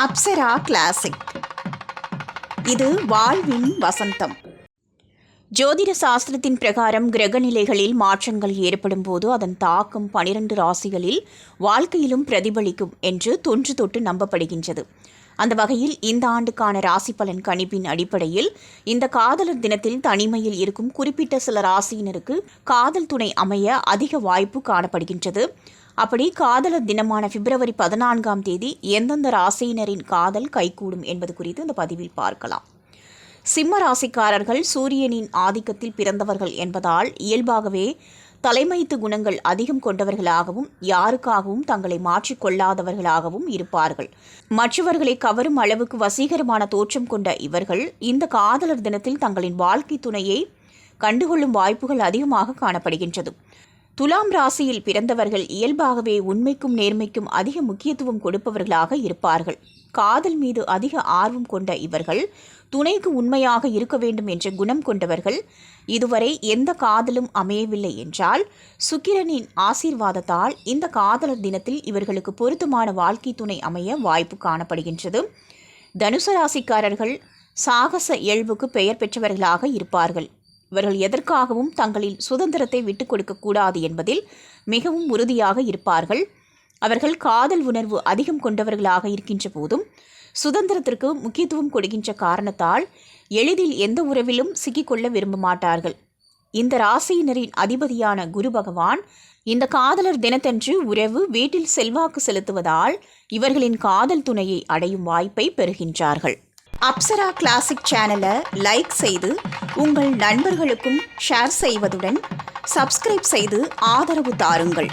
Apsara classic இது வாழ்வின் வசந்தம். ஜோதிட சாஸ்திரத்தின் பிரகாரம் கிரகநிலைகளில் மாற்றங்கள் ஏற்படும் போது அதன் தாக்கம் பனிரெண்டு ராசிகளில் வாழ்க்கையிலும் பிரதிபலிக்கும் என்று தொன்று தொட்டு நம்பப்படுகின்றது. அந்த வகையில் இந்த ஆண்டுக்கான ராசி பலன் கணிப்பின் அடிப்படையில் இந்த காதலர் தினத்தில் தனிமையில் இருக்கும் குறிப்பிட்ட சில ராசியினருக்கு காதல் துணை அமைய அதிக வாய்ப்பு காணப்படுகின்றது. அப்படி காதலர் தினமான பிப்ரவரி பதினான்காம் தேதி எந்தெந்த ராசியினரின் காதல் கைகூடும் என்பது குறித்து இந்த பதிவில் பார்க்கலாம். சிம்ம ராசிக்காரர்கள் சூரியனின் ஆதிக்கத்தில் பிறந்தவர்கள் என்பதால் இயல்பாகவே தலைமைத்து குணங்கள் அதிகம் கொண்டவர்களாகவும் யாருக்காகவும் தங்களை மாற்றிக்கொள்ளாதவர்களாகவும் இருப்பார்கள். மற்றவர்களை கவரும் அளவுக்கு வசீகரமான தோற்றம் கொண்ட இவர்கள் இந்த காதலர் தினத்தில் தங்களின் வாழ்க்கை துணையை கண்டுகொள்ளும் வாய்ப்புகள் அதிகமாக காணப்படுகின்றது. துலாம் ராசியில் பிறந்தவர்கள் இயல்பாகவே உண்மைக்கும் நேர்மைக்கும் அதிக முக்கியத்துவம் கொடுப்பவர்களாக இருப்பார்கள். காதல் மீது அதிக ஆர்வம் கொண்ட இவர்கள் துணைக்கு உண்மையாக இருக்க வேண்டும் என்ற குணம் கொண்டவர்கள். இதுவரை எந்த காதலும் அமையவில்லை என்றால் சுக்கிரனின் ஆசீர்வாதத்தால் இந்த காதலர் தினத்தில் இவர்களுக்கு பொருத்தமான வாழ்க்கை துணை அமைய வாய்ப்பு காணப்படுகின்றது. தனுசு ராசிக்காரர்கள் சாகச இயல்புக்கு பெயர் பெற்றவர்களாக இருப்பார்கள். இவர்கள் எதற்காகவும் தங்களின் சுதந்திரத்தை விட்டுக் கொடுக்கக்கூடாது என்பதில் மிகவும் உறுதியாக இருப்பார்கள். அவர்கள் காதல் உணர்வு அதிகம் கொண்டவர்களாக இருக்கின்ற போதும் சுதந்திரத்திற்கு முக்கியத்துவம் கொடுக்கின்ற காரணத்தால் எளிதில் எந்த உறவிலும் சிக்கிக்கொள்ள விரும்ப மாட்டார்கள் இந்த ராசியினரின் அதிபதியான குரு பகவான் இந்த காதலர் தினத்தன்று உறவு வீட்டில் செல்வாக்கு செலுத்துவதால் இவர்களின் காதல் துணையை அடையும் வாய்ப்பை பெறுகின்றார்கள். அப்சரா கிளாசிக் சேனலை லைக் செய்து உங்கள் நண்பர்களுக்கும் ஷேர் செய்வதுடன் சப்ஸ்கிரைப் செய்து ஆதரவு தாருங்கள்.